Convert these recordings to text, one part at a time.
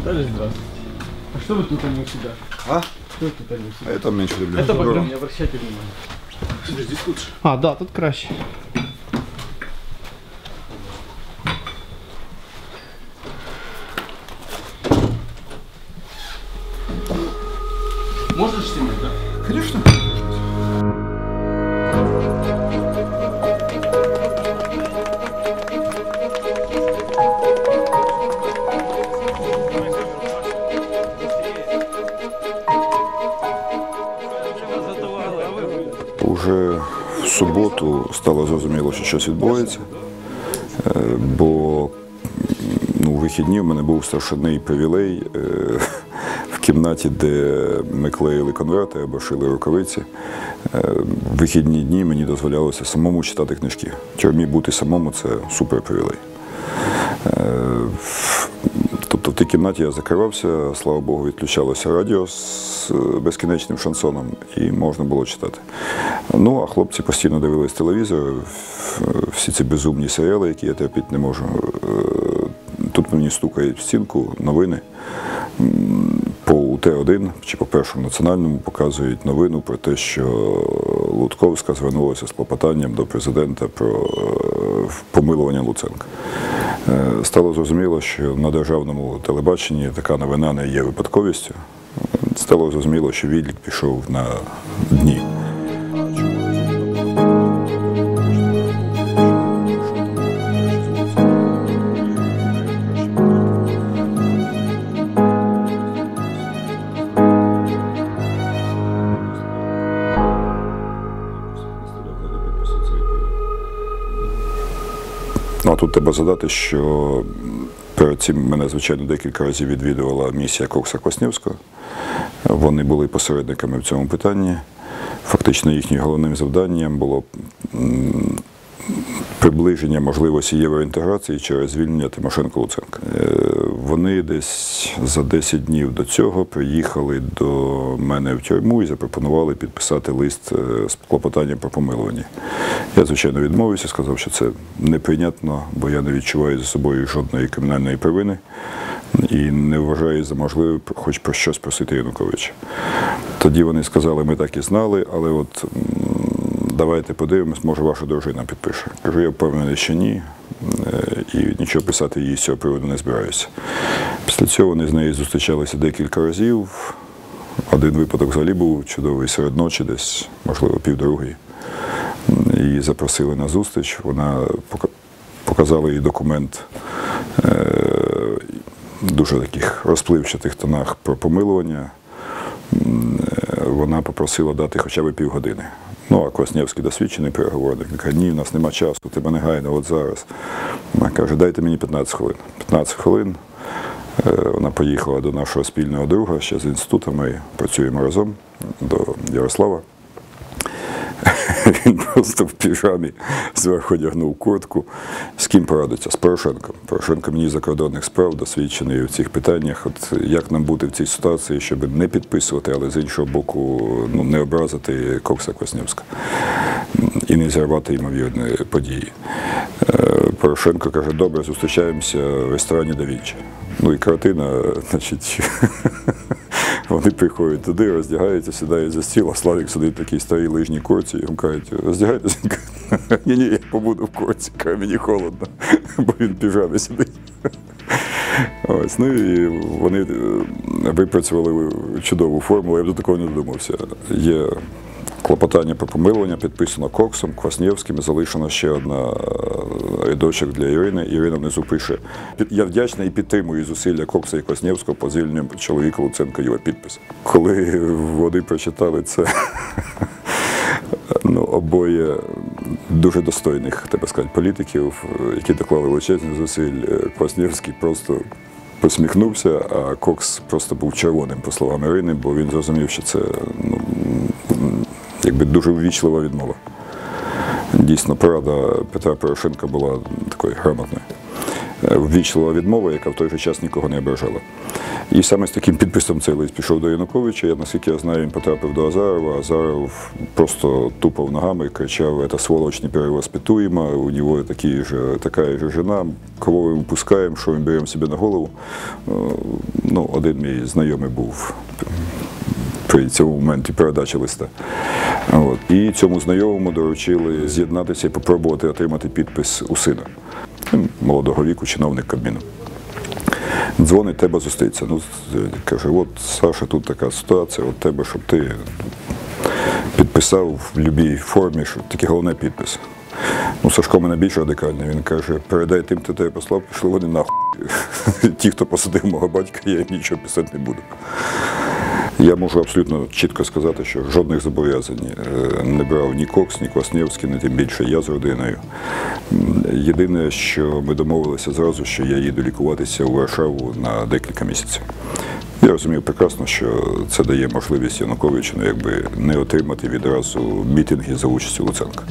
Юрий Витальевич, здравствуйте. А что вы тут, а не у себя? А? Что вы тут, а не у себя? А я там менше люблю. Это пока не обращайте внимания. Здесь лучше. А, да, тут краще. Що щось відбувається, Е, бо ну, у вихідні в мене був страшний привілей е, в кімнаті, де ми клеїли конверти або шили рукавиці. Е, В вихідні дні мені дозволялося самому читати книжки. В тюрмі бути самому це супер привілей. Е, Тобто в тій кімнаті я закривався, слава Богу, відключалося радіо з е, безкінечним шансоном і можна було читати. Ну, а хлопці постійно дивились телевізор, всі ці безумні серіали, які я терпіти не можу. Е, Тут мені стукають в стінку новини. По УТ-1 чи по першому національному показують новину про те, що Лутковська звернулася з клопотанням до президента про е, помилування Луценка. Е, Стало зрозуміло, що на державному телебаченні така новина не є випадковістю. Стало зрозуміло, що відлік пішов на дні. Треба задати, що перед цим мене, звичайно, декілька разів відвідувала місія Кокса Квасневського. Вони були посередниками в цьому питанні. Фактично їхнім головним завданням було приближення можливості євроінтеграції через звільнення Тимошенко Луценка. Е, Вони десь за 10 днів до цього приїхали до мене в тюрму і запропонували підписати лист е, з клопотанням про помилування. Я, звичайно, відмовився, сказав, що це неприйнятно, бо я не відчуваю за собою жодної кримінальної провини і не вважаю за можливе хоч про щось просити Януковича. Тоді вони сказали, ми так і знали, але от давайте подивимось, може ваша дружина підпише. Кажу, я впевнений, що ні. е, І нічого писати їй з цього приводу не збираюся. Після цього вони з нею зустрічалися декілька разів. Один випадок взагалі був чудовий серед ночі, десь, можливо, півдругої. Її запросили на зустріч. Вона показала їй документ е, дуже таких розпливчатих тонах про помилування. Е, Вона попросила дати хоча б півгодини. Ну, а Квасневський досвідчений переговорник. Він каже, ні, в нас нема часу, тебе негайно, от зараз. Вона каже, дайте мені 15 хвилин. 15 хвилин. Е, Вона поїхала до нашого спільного друга ще з інституту. Ми працюємо разом до Ярослава. Він просто в піжамі зверху одягнув куртку. З ким порадиться? З Порошенком. Порошенко мені закордонних справ досвідчений у цих питаннях. От як нам бути в цій ситуації, щоб не підписувати, але з іншого боку, ну не образити Кокса Квасневська і не зірвати ймовірні події. Е, Порошенко каже: добре, зустрічаємося в ресторані Да Вінчі. Ну і картина, значить. Вони приходять туди, роздягаються, сідають за стіл, а Славік сидить в такій старій лижній курці, і кажуть, роздягайтеся. Ні, ні, я побуду в курці, каже, мені холодно, бо він в піжамі сидить. Ось, ну і вони е, випрацювали чудову формулу, я б до такого не додумався. Є клопотання про помилування, підписано Коксом, Кваснєвським, і залишена ще одна е, рядочок для Ірини. Ірина внизу пише: Я вдячна і підтримую зусилля Кокса і Кваснєвського по звільненню чоловіка Луценка його підпис. Коли вони прочитали це, ну, обоє дуже достойних, треба сказати, політиків, які доклали величезні зусиль. Е, Кваснєвський просто посміхнувся, а Кокс просто був червоним, по словам Ірини, бо він зрозумів, що це ну, якби дуже ввічлива відмова. Дійсно, порада Петра Порошенка була такою грамотною. е, ввічлива відмова, яка в той же час нікого не ображала. І саме з таким підписом цей лист пішов до Януковича. Я, наскільки я знаю, він потрапив до Азарова. Азаров просто тупав ногами, кричав, це сволочь неперевоспитуема, у нього же, така же жена, кого ми пускаємо, що ми беремо собі на голову. Е, Ну, один мій знайомий був при цьому моменті передачі листа. От. І цьому знайомому доручили з'єднатися і попробувати отримати підпис у сина. Молодого віку, чиновник Кабміну. Дзвонить, треба зустрітися. Ну, каже, от Саша, тут така ситуація, от тебе, щоб ти підписав в будь-якій формі, що тільки головне підпис. Ну, Сашко мене більш радикальний. Він каже, передай тим, хто тебе послав, пішли вони нахуй. Ті, хто посадив мого батька, я їм нічого писати не буду. Я можу абсолютно чітко сказати, що жодних зобов'язань е, не брав ні Кокс, ні Квасневський, не тим більше я з родиною. Єдине, що ми домовилися зразу, що я їду лікуватися у Варшаву на декілька місяців. Я розумію прекрасно, що це дає можливість Януковичу ну, якби не отримати відразу мітинги за участю Луценка.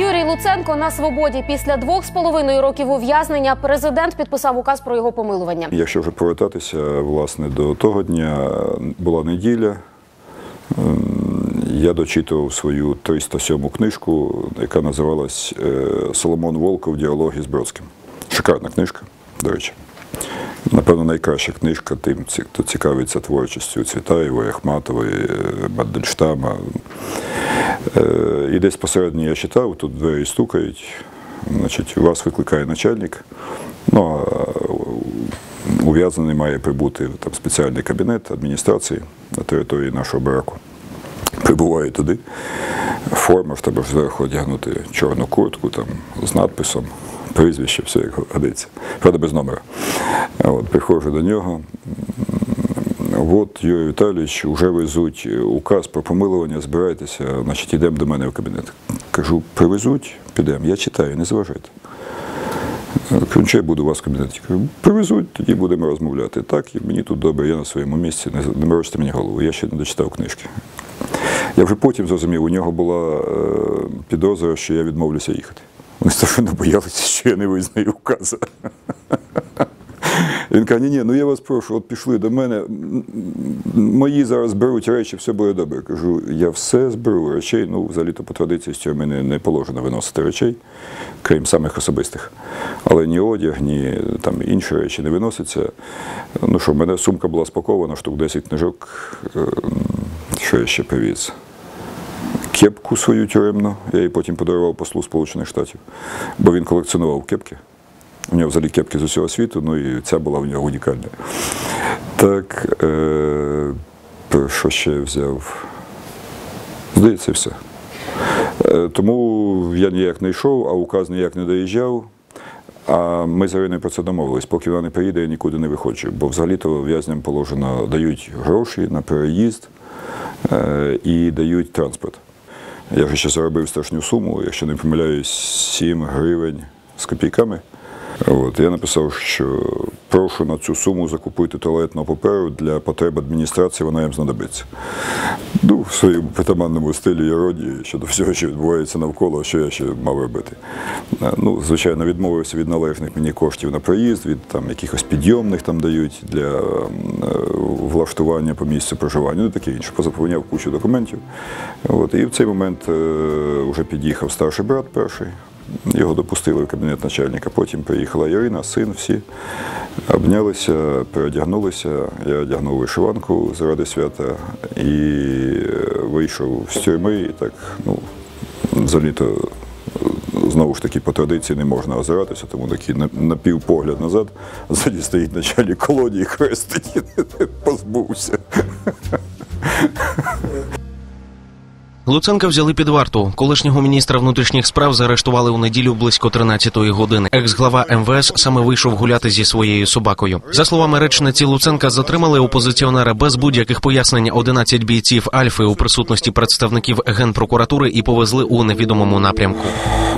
Юрій Луценко на свободі після двох з половиною років ув'язнення президент підписав указ про його помилування. Якщо вже повертатися власне до того дня, була неділя. ем, Я дочитував свою 307 книжку, яка називалась е, Соломон Волков Діалоги з Бродським. Шикарна книжка, до речі. Напевно, найкраща книжка тим, хто цікавиться творчістю Цвітаєвої, Ахматової, е, Мандельштама. Е, І десь посередині я читав, тут двері стукають. Значить, вас викликає начальник. Ну, а ув'язнений має прибути там, спеціальний кабінет адміністрації на території нашого бараку. Прибуває туди. Форма, в тебе зверху одягнути чорну куртку там, з надписом, прізвище, все як годиться. Правда, без номера. От, приходжу до нього. От, Юрій Віталійович, вже везуть указ про помилування, збирайтеся, значить, йдемо до мене в кабінет. Кажу, привезуть, підемо. Я читаю, не заважайте. Кажу, я буду у вас в кабінеті. Кажу, привезуть, тоді будемо розмовляти. Так, і мені тут добре, я на своєму місці, не, не морочте мені голову, я ще не дочитав книжки. Я вже потім зрозумів, у нього була е, підозра, що я відмовлюся їхати. Вони страшенно боялися, що я не визнаю указу. Він каже, ні, ні, ну я вас прошу, от пішли до мене, мої зараз беруть речі, все буде добре. Я кажу, я все зберу речей, ну, взагалі-то по традиції з цього не, не положено виносити речей, крім самих особистих. Але ні одяг, ні там інші речі не виносяться. Ну що, в мене сумка була спакована, штук 10 книжок, е, що я ще привіз кепку свою тюремну. Я її потім подарував послу Сполучених Штатів, бо він колекціонував кепки. У нього взагалі кепки з усього світу, ну і ця була в нього унікальна. Так, е, що ще я взяв? Здається, все. Е, тому я ніяк не йшов, а указ ніяк не доїжджав. А ми з Іриною про це домовились. Поки вона не приїде, я нікуди не виходжу. Бо взагалі-то в'язням положено дають гроші на переїзд е, і дають транспорт. Я вже ще заробив страшну суму, якщо не помиляюсь, 7 гривень з копійками. От, я написав, що прошу на цю суму закупити туалетного паперу для потреб адміністрації, вона їм знадобиться. Ну, в своєму притаманному стилі іронії щодо всього, що відбувається навколо, що я ще мав робити. Е, Ну, звичайно, відмовився від належних мені коштів на проїзд, від там якихось підйомних там дають для е, влаштування по місцю проживання, ну таке інше. Позаповняв кучу документів. От, і в цей момент е, вже під'їхав старший брат перший. Його допустили в кабінет начальника. Потім приїхала Ірина, син, всі обнялися, переодягнулися. Я одягнув вишиванку заради свята і е, вийшов з тюрми. І так, ну, взагалі-то, е, знову ж таки, по традиції не можна озиратися, тому такий на- напівпогляд назад. Ззаді стоїть начальник колонії, хрестить, позбувся. Луценка взяли під варту. Колишнього міністра внутрішніх справ заарештували у неділю близько 13-ї години. Екс-глава МВС саме вийшов гуляти зі своєю собакою. За словами речниці Луценка, затримали опозиціонера без будь-яких пояснень 11 бійців Альфи у присутності представників генпрокуратури і повезли у невідомому напрямку.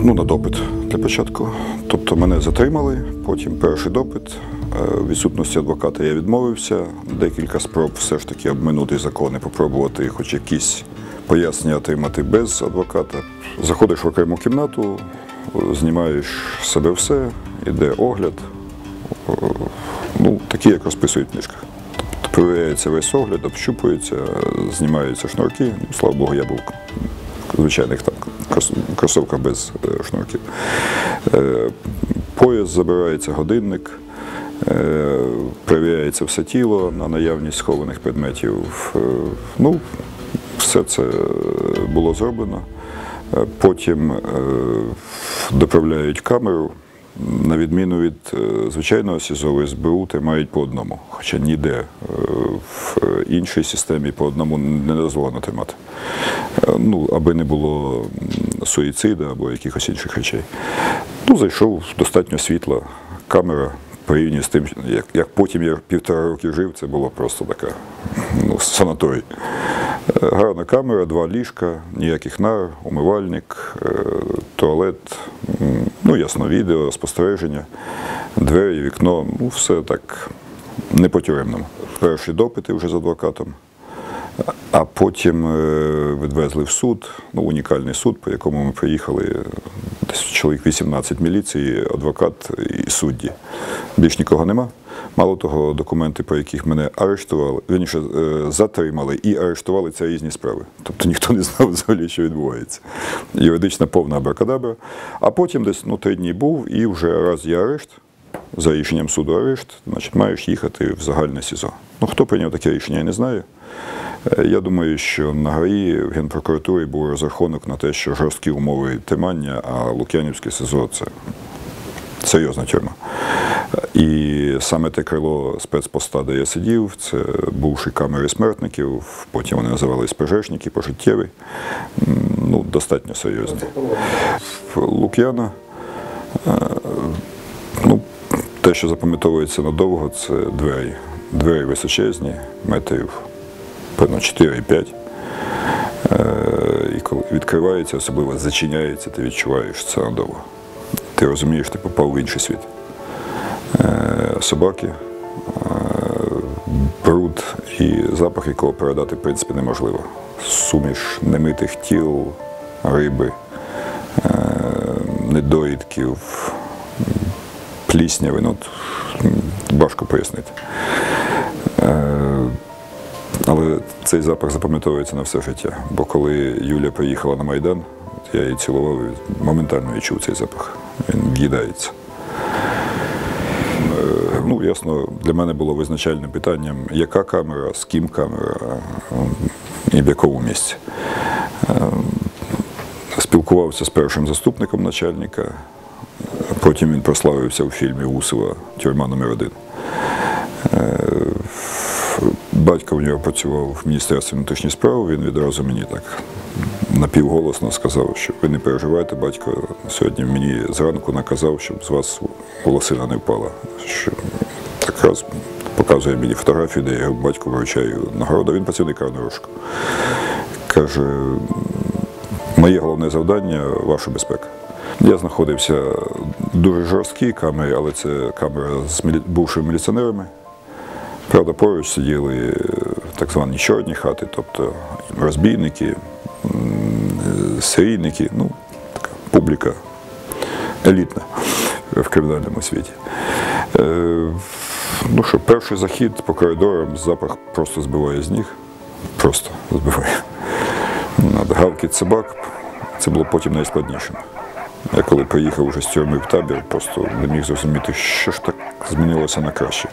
Ну, на допит для початку. Тобто мене затримали, потім перший допит. Е, відсутності адвоката я відмовився. Декілька спроб все ж таки обминути закони, попробувати хоч якісь пояснення отримати без адвоката. Заходиш в окрему кімнату, знімаєш себе все, іде огляд, ну, такі, як розписують в книжках. Тобто перевіряється весь огляд, общупується, знімаються шнурки. Ну, слава Богу, я був в звичайних там крос- кросовках без е, шнурків. Е, Пояс забирається, годинник, е, перевіряється все тіло на наявність схованих предметів. Ну, все це було зроблено. Е, Потім е, доправляють камеру. На відміну від е, звичайного СІЗО СБУ тримають по одному, хоча ніде е, в іншій системі по одному не дозволено тримати. Е, Ну, аби не було м, суїциду або якихось інших речей. Ну, зайшов достатньо світла, камера. Порівняно з тим, як, як потім я півтора роки жив, це було просто така ну, санаторій. Гарна камера, два ліжка, ніяких нар, умивальник, е, туалет, ну ясно, відео, спостереження, двері, вікно, ну все так не по-тюремному. Перші допити вже з адвокатом, а потім е, відвезли в суд, ну, унікальний суд, по якому ми приїхали десь чоловік 18 міліції, адвокат і судді. Більш нікого нема. Мало того, документи, по яких мене арештували, вірніше, е, затримали і арештували це різні справи. Тобто ніхто не знав взагалі, що відбувається. Юридична повна абракадабра. А потім десь ну, три дні був, і вже раз є арешт, за рішенням суду арешт, значить маєш їхати в загальне СІЗО. Ну, хто прийняв таке рішення, я не знаю. Е, Я думаю, що на ГАІ в Генпрокуратурі був розрахунок на те, що жорсткі умови тримання, а Лук'янівське СИЗО це серйозна тюрма. І саме те крило спецпоста, де я сидів, це бувші камери смертників, потім вони називались пожежники, пожиттєві. Ну, достатньо серйозні. Лук'яна е, ну, те, що запам'ятовується надовго, це двері. Двері височезні, метрів певно 4-5. Е, І коли відкривається, особливо зачиняється, ти відчуваєш це надовго. Ти розумієш, ти попав в інший світ. Е, Собаки, е, бруд і запах, якого передати в принципі неможливо. Суміш немитих тіл, риби, е, недоїдків, плісняви, ну, важко пояснити. Але цей запах запам'ятовується на все життя. Бо коли Юля приїхала на Майдан, я її цілував моментально відчув цей запах. Він в'їдається. Е, Ну, ясно, для мене було визначальним питанням, яка камера, з ким камера і в якому місці. Е, Спілкувався з першим заступником начальника, потім він прославився у фільмі Усова Тюрма номер один. Е, Батько в нього працював в Міністерстві внутрішніх справ, він відразу мені так напівголосно сказав, що ви не переживайте, батько сьогодні мені зранку наказав, щоб з вас волосина не впала. Що якраз показує мені фотографію, де я батьку вручаю нагороду. Він працівник карного. Каже, моє головне завдання ваша безпека. Я знаходився в дуже жорсткій камері, але це камера з бувшими міліціонерами. Правда, поруч сиділи е, так звані чорні хати, тобто розбійники, е, ну, така публіка елітна в кримінальному світі. Е, ну що, перший захід по коридорам, запах просто збиває з ніг. Просто збиває. Гавкіт собак. Це було потім найскладнішим. Я коли приїхав уже з тюрми в табір, просто не міг зрозуміти, що ж так змінилося на краще.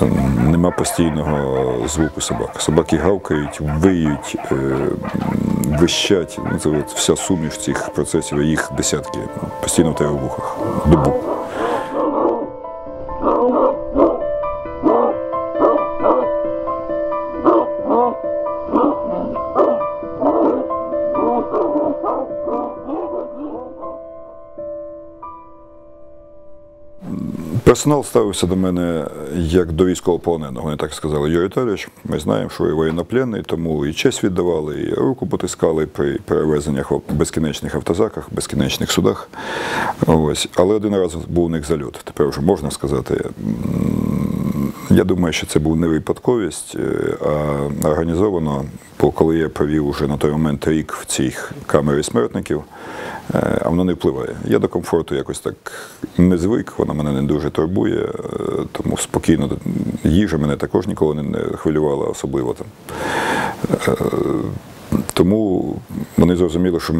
Ем, Нема постійного звуку собак. Собаки гавкають, виють, м, вищать. Ну, це от вся суміш цих процесів, їх десятки. ну, Постійно в тебе вухах. Добу. Персонал ставився до мене як до військовополоненого. Вони так сказали, Юрій Віталійович, ми знаємо, що ви воєннопленний, тому і честь віддавали, і руку потискали при перевезеннях в безкінечних автозаках, безкінечних судах. Ось. Але один раз був у них зальот. Тепер вже можна сказати. Я думаю, що це був не випадковість, е, а організовано, бо коли я провів уже на той момент рік в цій камері смертників, е, а воно не впливає. Я до комфорту якось так не звик, вона мене не дуже турбує, е, тому спокійно їжа мене також ніколи не хвилювала, особливо там. Тому вони зрозуміли, що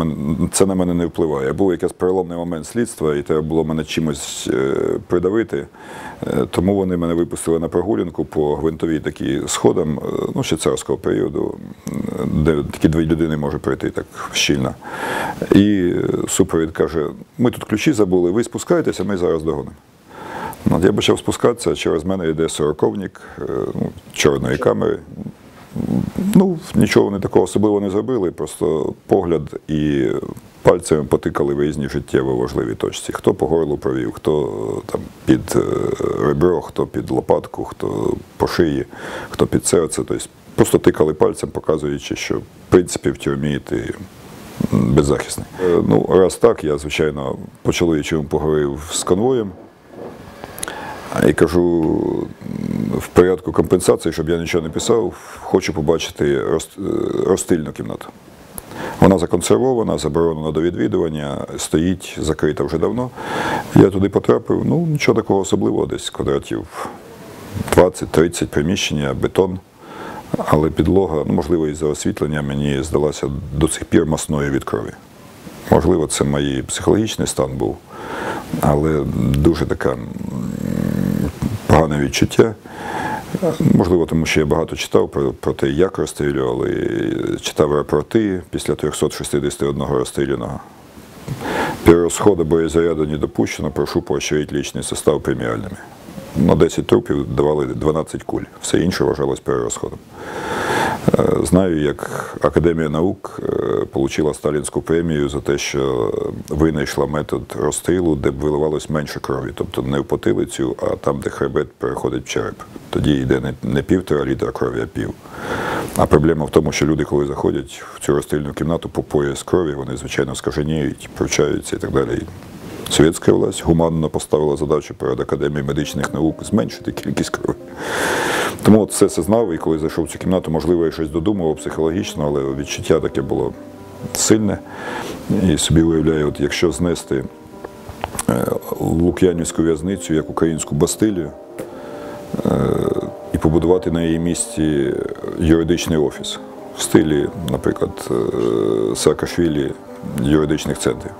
це на мене не впливає. Був якийсь переломний момент слідства, і треба було мене чимось е, придавити. Е, Тому вони мене випустили на прогулянку по гвинтовій такі сходам, е, ну ще царського періоду, де такі дві людини може пройти так щільно. І супровід каже: ми тут ключі забули, ви спускаєтеся, ми зараз догонимо. Я почав спускатися, через мене йде сороковник ну, чорної камери. Ну, нічого вони такого особливо не зробили, просто погляд і пальцями потикали в різні життєво важливі точці. Хто по горлу провів, хто там під е, ребро, хто під лопатку, хто по шиї, хто під серце. Тобто просто тикали пальцем, показуючи, що в принципі в тюрмі ти беззахисний. Е, Ну, раз так, я, звичайно, по чоловічому поговорив з конвоєм. І кажу, в порядку компенсації, щоб я нічого не писав, хочу побачити е, розстильну кімнату. Вона законсервована, заборонена до відвідування, стоїть закрита вже давно. Я туди потрапив, ну нічого такого особливого, десь квадратів 20-30 приміщення, бетон. Але підлога, ну можливо, із-за освітлення мені здалася до цих пір масною від крові. Можливо, це мій психологічний стан був, але дуже така погане відчуття. Можливо, тому що я багато читав про, про те, як розстрілювали, читав рапорти після 361 розстріляного. Перерозходу боєзаряду не допущено, прошу поощрити лічний состав преміальними. На 10 трупів давали 12 куль, все інше вважалось перерозходом. Е, Знаю, як Академія наук е, отримала сталінську премію за те, що винайшла метод розстрілу, де б виливалось менше крові, тобто не в потилицю, а там, де хребет переходить в череп. Тоді йде не, півтора літра крові, а пів. А проблема в тому, що люди, коли заходять в цю розстрільну кімнату по пояс крові, вони, звичайно, скаженіють, привчаються і так далі. Совєтська власть гуманно поставила задачу перед Академією медичних наук зменшити кількість крові. Тому от все це знав, і коли зайшов в цю кімнату, можливо, я щось додумував психологічно, але відчуття таке було сильне. І собі уявляю, от якщо знести е, Лук'янівську в'язницю як українську Бастилію е, і побудувати на її місці юридичний офіс в стилі, наприклад, е, Саакашвілі юридичних центрів.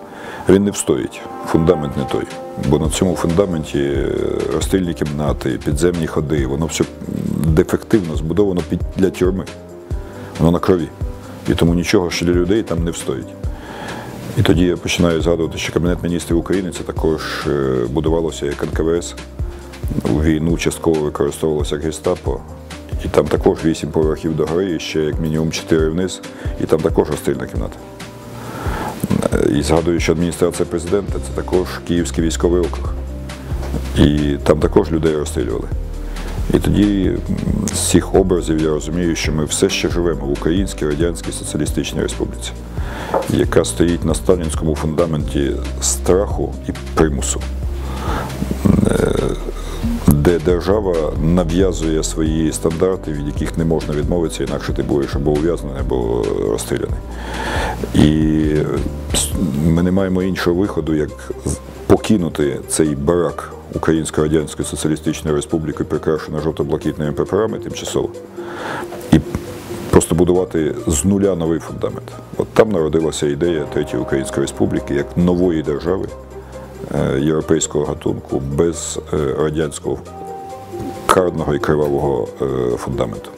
Він не встоїть, фундамент не той. Бо на цьому фундаменті е, розстрільні кімнати, підземні ходи, воно все дефективно збудовано для тюрми. Воно на крові. І тому нічого що для людей там не встоїть. І тоді я починаю згадувати, що Кабінет міністрів України це також е, будувалося як НКВС. У війну частково використовувалося як гестапо. І там також вісім поверхів до гори, і ще як мінімум чотири вниз, і там також розстрільна кімната. І згадую, що адміністрація президента це також Київський військовий округ. І там також людей розстрілювали. І тоді з цих образів я розумію, що ми все ще живемо в Українській Радянській Соціалістичній Республіці, яка стоїть на сталінському фундаменті страху і примусу, де держава нав'язує свої стандарти, від яких не можна відмовитися, інакше ти будеш або ув'язнений, або розстріляний. І ми не маємо іншого виходу, як покинути цей барак Української Радянської Соціалістичної Республіки, прикрашений жовто-блакитними прапорами тимчасово, і просто будувати з нуля новий фундамент. От там народилася ідея Третьої Української Республіки як нової держави європейського гатунку без е, радянського карного і кривавого е, фундаменту.